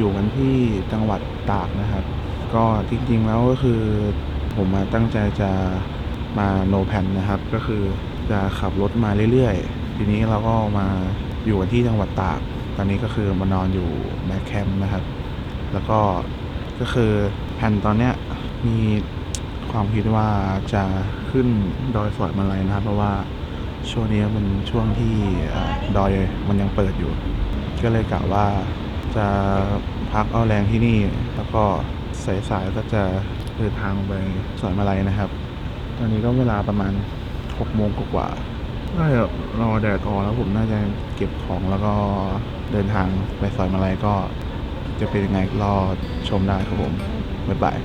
อยู่กันที่จังหวัดตากนะครับ ก็จริงๆแล้วก็คือผมมาตั้งใจจะมาโนแพนนะครับ ก็คือจะขับรถมาเรื่อยๆ ทีนี้เราก็มาอยู่กันที่จังหวัดตาก ตอนนี้ก็คือมานอนอยู่แบ็คแคมป์นะครับ แล้วก็ก็คือแผนตอนเนี้ยมีความคิดว่าจะขึ้นดอยสอยมาลัยนะครับ เพราะว่าช่วงนี้มันช่วงที่อดอยมันยังเปิดอยู่ ก็เลยกะว่า จะพักเอาแรงที่นี่ แล้วก็สายๆก็จะเดินทางไปสอยมาลัยนะครับ ตอนนี้ก็เวลาประมาณ6โมงกว่าน่าจะรอแดดออกแล้วผมน่าจะเก็บของแล้วก็เดินทางไปสอยมาลัยก็จะเป็นยังไงรอชมได้ครับผม บ๊ายบาย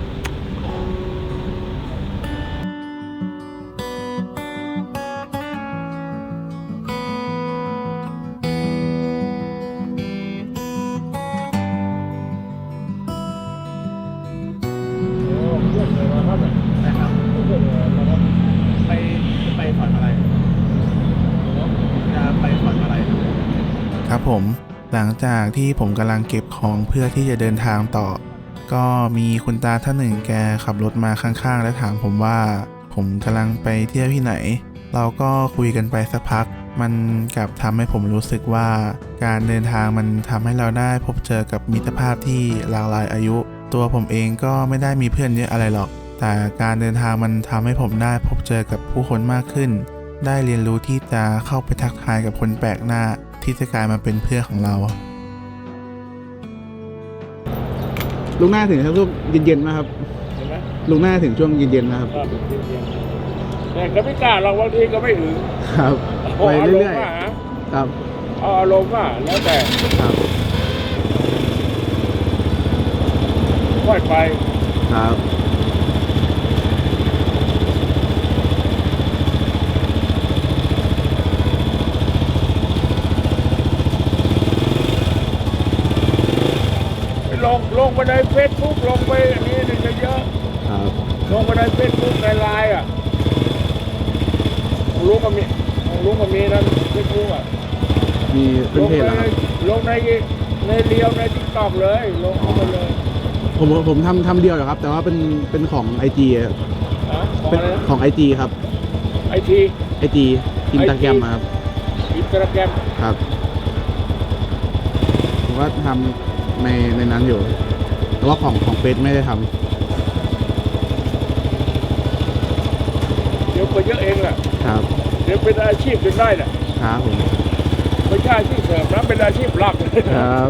ครับผมหลังจากที่ผมกำลังเก็บของเพื่อที่จะเดินทางต่อ ก็มีคุณตาท่านหนึ่งแกขับรถมาข้างๆ และถามผมว่า ผมกำลังไปเที่ยวที่ไหน เราก็คุยกันไปสักพัก มันกลับทำให้ผมรู้สึกว่า การเดินทางมันทำให้เราได้พบเจอกับมิตรภาพที่หลากหลายอายุ ตัวผมเองก็ไม่ได้มีเพื่อนเยอะอะไรหรอก แต่การเดินทางมันทำให้ผมได้พบเจอกับผู้คนมากขึ้น ได้เรียนรู้ที่จะเข้าไปทักทายกับคนแปลกหน้า ที่จะกลายมาเป็นเพื่อนของเรา ลุงหน้าถึงช่วงเย็นๆนะครับ เห็นไหมลุงหน้าถึงช่วงเย็นๆนะครับ ก็เป็นเพียงๆแต่ก็ไม่กล้าเราบางทีก็ไม่ถึงครับพอไปอารมเรื่อยณ์ว่าๆครับเอาอารมณ์ว่าแล้วแต่ครับค่อยไปครับ ลงลงไปในเฟซบุ๊กลงไปอันนี้นี่จะเยอะครับลงไปในเฟซบุ๊กในไลน์อะของลุงก็มีของลุงก็มีนั่นเฟซบุ๊กอะมีเป็นลงเพจไปเหรอครับลงในในเรียวในทิกตอกเลย ลงเข้าไปเลยผมผมทำทำเดียวเหรอครับ แต่ว่าเป็นเป็นของไอจีนะของเป็นอะไรนะของไอจีครับไอทีไอจีอินสตาแกรม IG ครับอินสตาแกรมครับผมก็ทำ ในในนั้นอยู่ แต่ว่าของของเฟซไม่ได้ทเดี๋ยวก็เยอะเองแหละำครับ เดี๋ยวเป็นอาชีพจนได้แหละครับผมไม่ใช่อาชีพเสริมนะเป็นอาชีพหลักครับ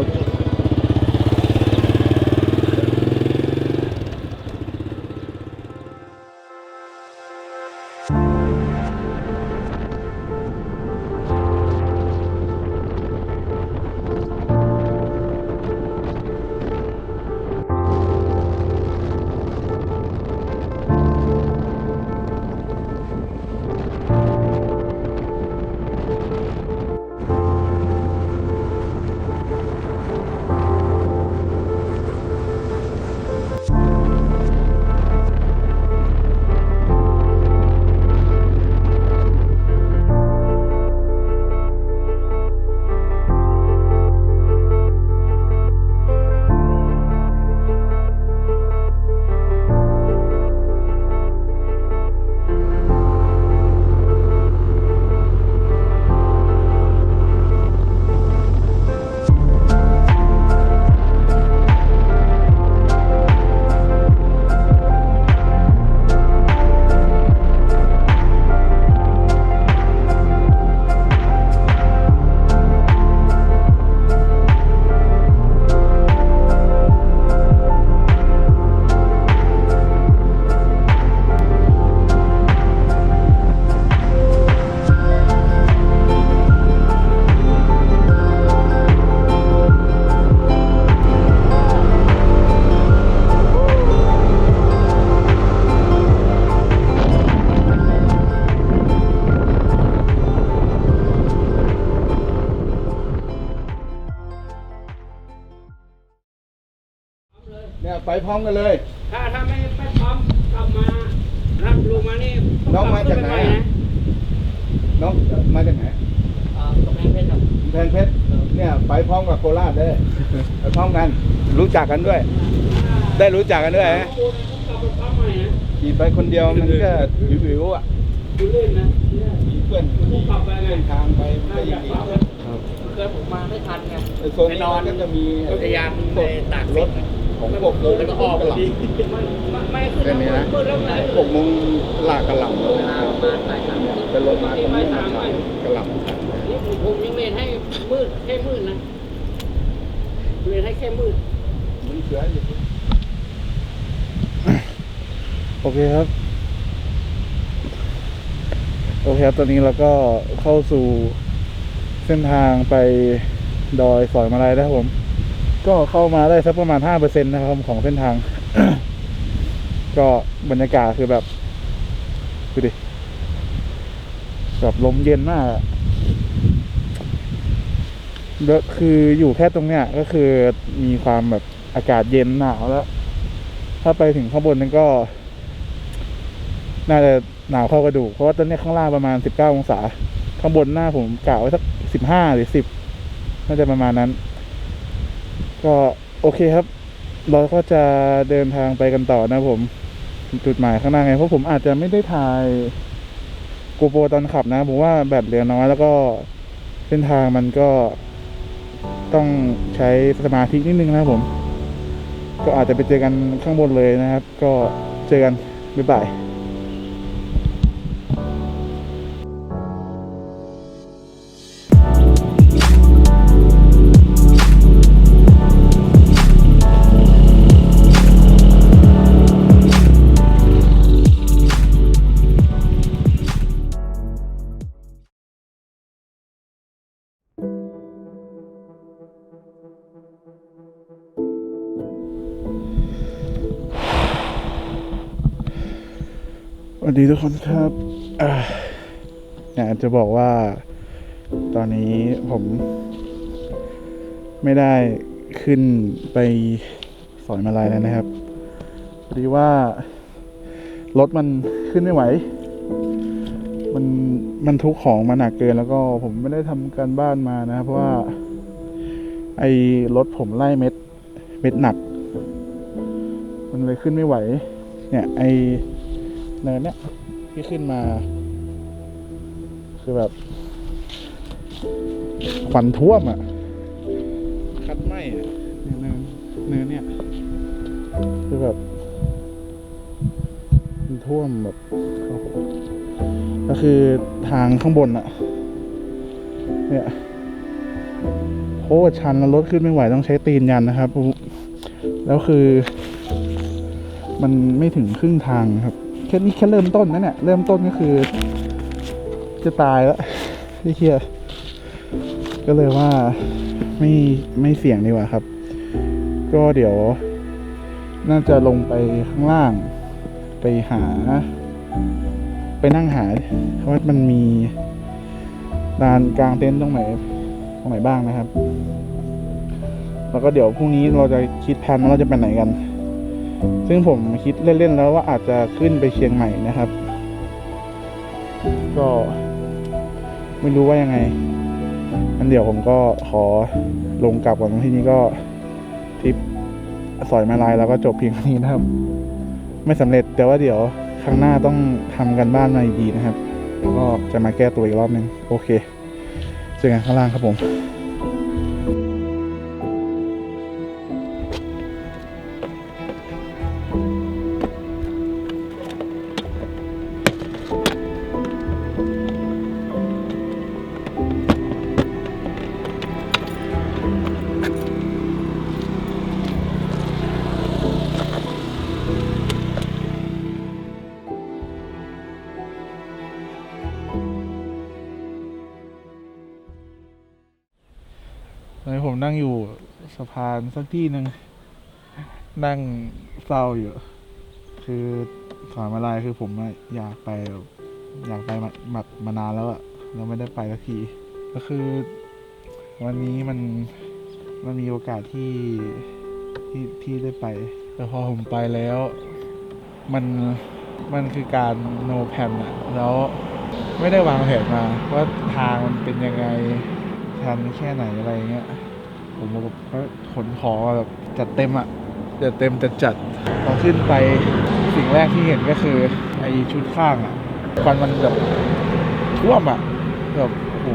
พร้อมกันเลย ถ้าถ้าไม่ไปพร้อมกลับมารับลุงมานี่น้องมาจากไหนอะน้องมาจากไหนเอ่อกำแพงเพชรครับ กำแพพงเพชร เนี่ยไปพร้อมกับโคราชเลยไปพร้อมกัน รู้จักกันด้วย ได้รู้จักกันด้วยฮะโอ้ยผมกลับไปทำใหม่นะขี่ไปคนเดียวมันก็วิวๆอะดูเล่นนะเนี่ยมีเพื่อนผมกลับไปไงเส้นทางไปมันน่าก็อยัยางกดีกลับเลยเคยผมมาไม่ทันไงไอ้โซนนี้มันก็จะมีอุทยานในตากสิรนถ ของพวกรถแล้วก็ออกกระหพอดีไม่ไม่ไม่ขึ้นเส้นนี้นะมืดแล้วไงพวกมึงลากกระหล่ำเวลาประมาณบ่ายสามเป็นรถมาตรงนี้มาขายกระหล่ำขายนี่ผมยังเล่นให้มืดแค่มืดนะเล่นให้แค่มืดมึงเสืออยู่โอเคครับโอเคครับตอนนี้เราก็เข้าสู่เส้นทางไปดอยสอยมาลัยนะครับผม ก็เข้ามาได้สักประมาณห้าเปอร์เซ็นต์นะครับของเส้นทาง ก็บรรยากาศคือแบบดูดิแบบลมเย็นมากแล้วคืออยู่แค่ตรงเนี้ยก็คือมีความแบบอากาศเย็นหนาวแล้ว ถ้าไปถึงข้างบนนั้นก็ น่าจะหนาวเข้ากระดูกเพราะว่าตอนนี้ข้างล่างประมาณสิบเก้าองศา ข้างบนหน้าผมกะไว้สักสิบห้าหรือสิบน่าจะประมาณนั้น ก็โอเคครับ เราก็จะเดินทางไปกันต่อนะผม จุดหมายข้างหน้าไง เพราะผมอาจจะไม่ได้ถ่ายโกโปรตอนขับนะ ผมว่าแบตเหลือน้อยแล้วก็เส้นทางมันก็ต้องใช้สมาธินิดนึงนะผม ก็อาจจะไปเจอกันข้างบนเลยนะครับ ก็เจอกัน บ๊ายบาย ดีทุกคนครับอยากจะบอกว่าตอนนี้ผมไม่ได้ขึ้นไปสอยมาลายแล้วนะครับพอดีว่ารถมันขึ้นไม่ไหว มันมันทุกของมาหนักเกินแล้วก็ผมไม่ได้ทำการบ้านมานะ เพราะว่า ไอ้รถผมไล่เม็ด เม็ดหนัก มันเลยขึ้นไม่ไหว เนี่ย ไอ เนินเนี้ยที่ขึ้นมา คือแบบควันท่วมอะ คัดไหมอะเนินเนินเนี่ย คือแบบมันท่วมแบบก็คือทางข้างบนอะเนี่ยโคตรชันแล้วรถขึ้นไม่ไหวต้องใช้ตีนยันนะครับ แล้วคือ มันไม่ถึงครึ่งทางครับ แค่นี้แค่เริ่มต้นนะเนี่ยเริ่มต้นก็คือ จะตายแล้วที่เคียก็เลยว่าไม่ไม่เสี่ยงดีกว่าครับ ก็เดี๋ยว น่าจะลงไปข้างล่าง ไปหา ไปนั่งหาว่ามันมีลานกลางเต็นท์ตรงไหนตรงไหนบ้างนะครับ แล้วก็เดี๋ยวพรุ่งนี้เราจะคิดแผนว่าเราจะไปไหนกัน ซึ่งผมคิดเล่นๆแล้วว่าอาจจะขึ้นไปเชียงใหม่นะครับ ก็ไม่รู้ว่ายังไงงั้นเดี๋ยวผมก็ขอลงกลับก่อนที่นี้ก็ทริปสอยมาลายแล้วก็จบเพียงเท่นี้นะครับ ไม่สำเร็จแต่ว่าเดี๋ยวครั้งหน้าต้องทำกันบ้านมาอีกทีนะครับ แล้วก็จะมาแก้ตัวอีกรอบนึง โอเคเจอกันข้างล่างครับผม ผมนั่งอยู่สะพานสักที่หนึ่งนั่งเศร้าอยู่ คือสอนมาลายคือผมอยากไป อยากไปมาแบบมานานแล้วอะแล้วไม่ได้ไปสักที ก็คือ วันนี้มันมันมีโอกาสที่ที่ที่ได้ไป แต่พอผมไปแล้ว มันมันคือการโนแพนอะแล้วไม่ได้วางแผนมาว่าทางมันเป็นยังไงทันแค่ไหนอะไรเงี้ย ผมแบบก็ขนของแบบจัดเต็มอะจัดเต็มจัดจัดพอขึ้นไปสิ่งแรกที่เห็นก็คือ ไอชุดข้างอะควันมันแบบท่วมอะแบบโอ้โห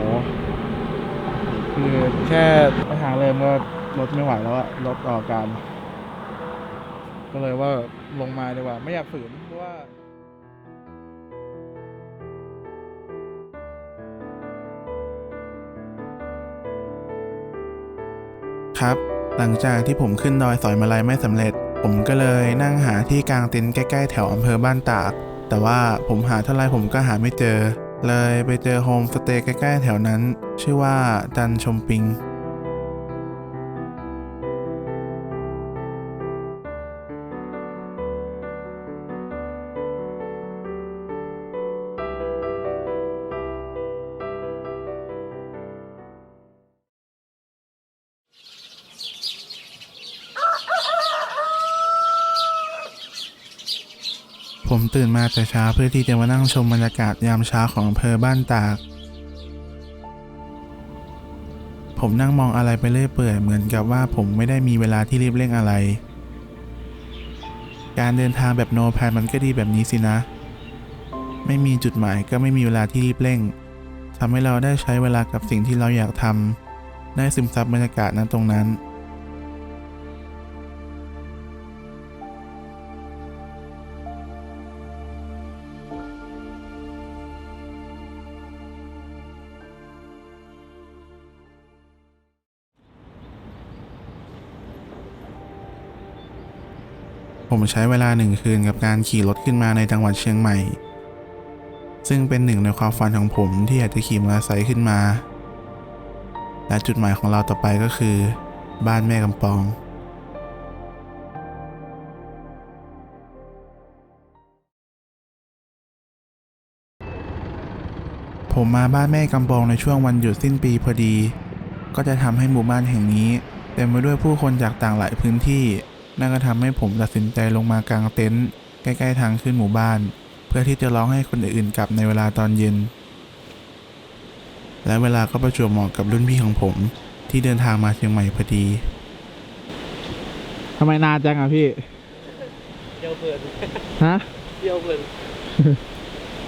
คือแค่ไปทางเริ่มก็รถไม่ไหวแล้วอะรถออกการ ก็เลยว่าลงมาดีกว่า ไม่อยากฝืนเพราะว่า ครับ หลังจากที่ผมขึ้นดอยสอยมาลายไม่สำเร็จ ผมก็เลยนั่งหาที่กลางเต็นท์ใกล้ๆแถวอำเภอบ้านตาก แต่ว่าผมหาเท่าไรผมก็หาไม่เจอ เลยไปเจอโฮมสเตย์ใกล้ๆแถวนั้น ชื่อว่าดันชมปิง ผมตื่นมาแต่เช้าเพื่อที่จะมานั่งชมบรรยากาศยามเช้าของอำเภอบ้านตาก ผมนั่งมองอะไรไปเรื่อยเปื่อยเหมือนกับว่าผมไม่ได้มีเวลาที่รีบเร่งอะไร การเดินทางแบบโนแพนมันก็ดีแบบนี้สินะ ไม่มีจุดหมายก็ไม่มีเวลาที่รีบเร่งทำให้เราได้ใช้เวลากับสิ่งที่เราอยากทำได้ซึมซับบรรยากาศนั้นตรงนั้น ผมใช้เวลาหนึ่งคืนกับการขี่รถขึ้นมาในจังหวัดเชียงใหม่ ซึ่งเป็นหนึ่งในความฝันของผมที่อยากจะขี่มอเตอร์ไซค์ขึ้นมา และจุดหมายของเราต่อไปก็คือ บ้านแม่กำปองผมมาบ้านแม่กำปองในช่วงวันหยุดสิ้นปีพอดี ก็จะทำให้หมู่บ้านแห่งนี้เต็มไปด้วยผู้คนจากต่างหลายพื้นที่ นั่นก็ทำให้ผมตัดสินใจลงมากางเต็นท์ใกล้ ๆ ทางขึ้นหมู่บ้าน เพื่อที่จะร้องให้คนอื่นๆกลับในเวลาตอนเย็น และเวลาก็ประจวบเหมาะกับรุ่นพี่ของผมที่เดินทางมาเชียงใหม่พอดีทำไมนานจังอะพี่เที่ยวเพลินฮะเที่ยวเพลิน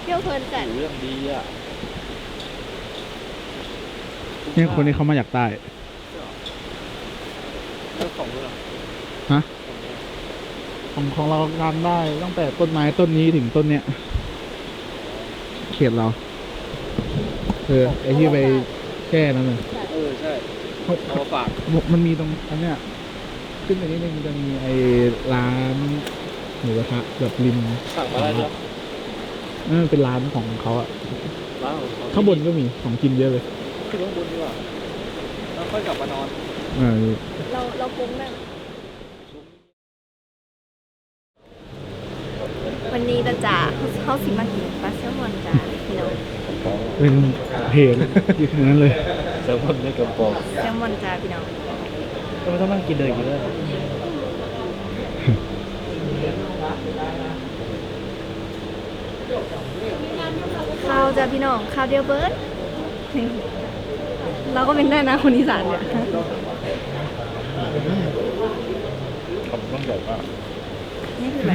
เที่ยวเพลินจัดเรื่องดีอะเนี่ยคนนี้เขามาจากใต้เรื่องของเหรอฮะ ของของเรางานได้ตั้งแต่ต้นไม้ต้นนี้ถึงต้นเนี้ยเขตเราเออไอที่ไปแก้นั่นน่ะเออ ใช่เขาเอามาฝากมันมีตรงอันเนี้ยขึ้นไปนิดนึงจะมีไอ้ร้านหมูกระทะแบบริมสั่งมาแล้วเนาะนั่นเป็นร้านของเขาอะว้าวข้างบนก็มีของกินเยอะเลยขึ้นข้างบนดีกว่าแล้วค่อยกลับมานอนเออเราเราปรุงได้ไหม วันนี้ตาจ่าเขาสิมากินปลาแซลมอนจ้าพี่น้องเป็นเพจอย่างนั้นเลยแซลมอนในกระป๋องแซลมอนจ้าพี่น้องทำไมต้องนั่งกินเลยอย่างนี้ด้วยข้าวจ้าพี่น้องข้าวเดียวเบิร์ดนี่เราก็เป็นได้นะคนอีสานเนี่ยคำต้องใหญ่มากนี่คืออะไร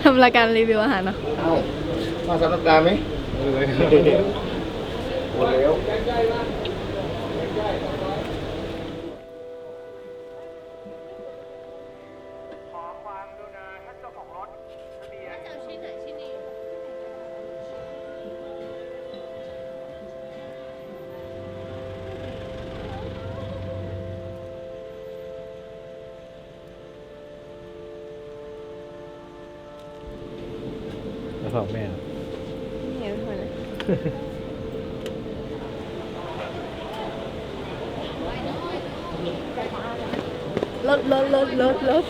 ทำรายการรีวิวอาหารเนาะมาสำนักดาไหมหมดแล้ว แล้วฝากแม่เห็นคนลยลดลดลดลดลด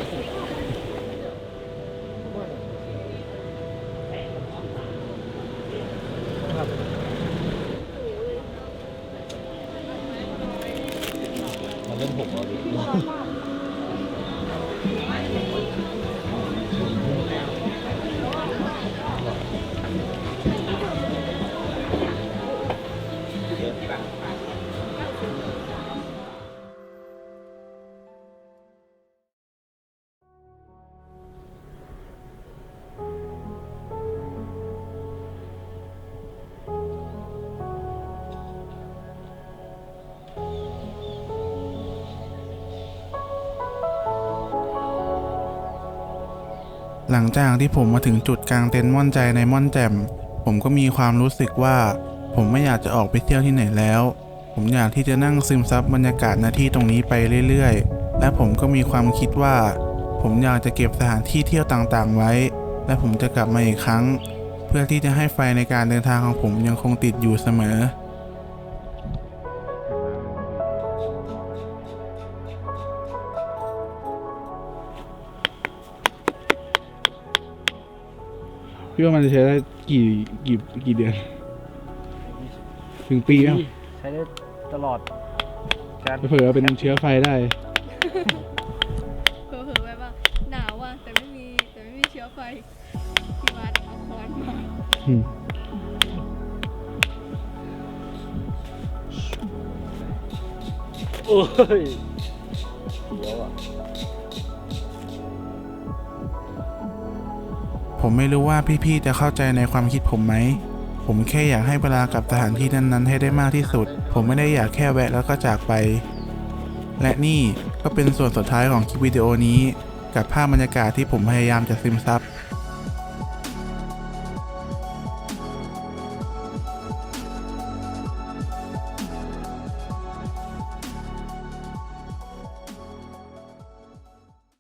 มันเริ่มหกแล้ว หลังจากที่ผมมาถึงจุดกลางเต็นท์ม่อนใจในม่อนแจ่มผมก็มีความรู้สึกว่า ผมไม่อยากจะออกไปเที่ยวที่ไหนแล้ว ผมอยากที่จะนั่งซึมซับบรรยากาศหน้าที่ตรงนี้ไปเรื่อยๆ และผมก็มีความคิดว่า ผมอยากจะเก็บสถานที่เที่ยวต่างๆ ไว้ และผมจะกลับมาอีกครั้ง เพื่อที่จะให้ไฟในการเดินทางของผมยังคงติดอยู่เสมอ พี่ว่ามันจะใช้ได้กี่กี่กี่เดือน ถึงปีไหมใช้ได้ตลอดการเผื่อเป็นเชื้อไฟได้ เผลอๆแบบว่าหนาวอะแต่ไม่มีแต่ไม่มีเชื้อไฟพี่วัดเอาคอนมาอืมโอ้ย ผมไม่รู้ว่าพี่ๆจะเข้าใจในความคิดผมไหม ผมแค่อยากให้เวลากับสถานที่นั้นๆ ให้ได้มากที่สุด ผมไม่ได้อยากแค่แวะแล้วก็จากไป และนี่ก็เป็นส่วนสุดท้ายของคลิปวิดีโอนี้ กับภาพบรรยากาศที่ผมพยายามจะซึมซับ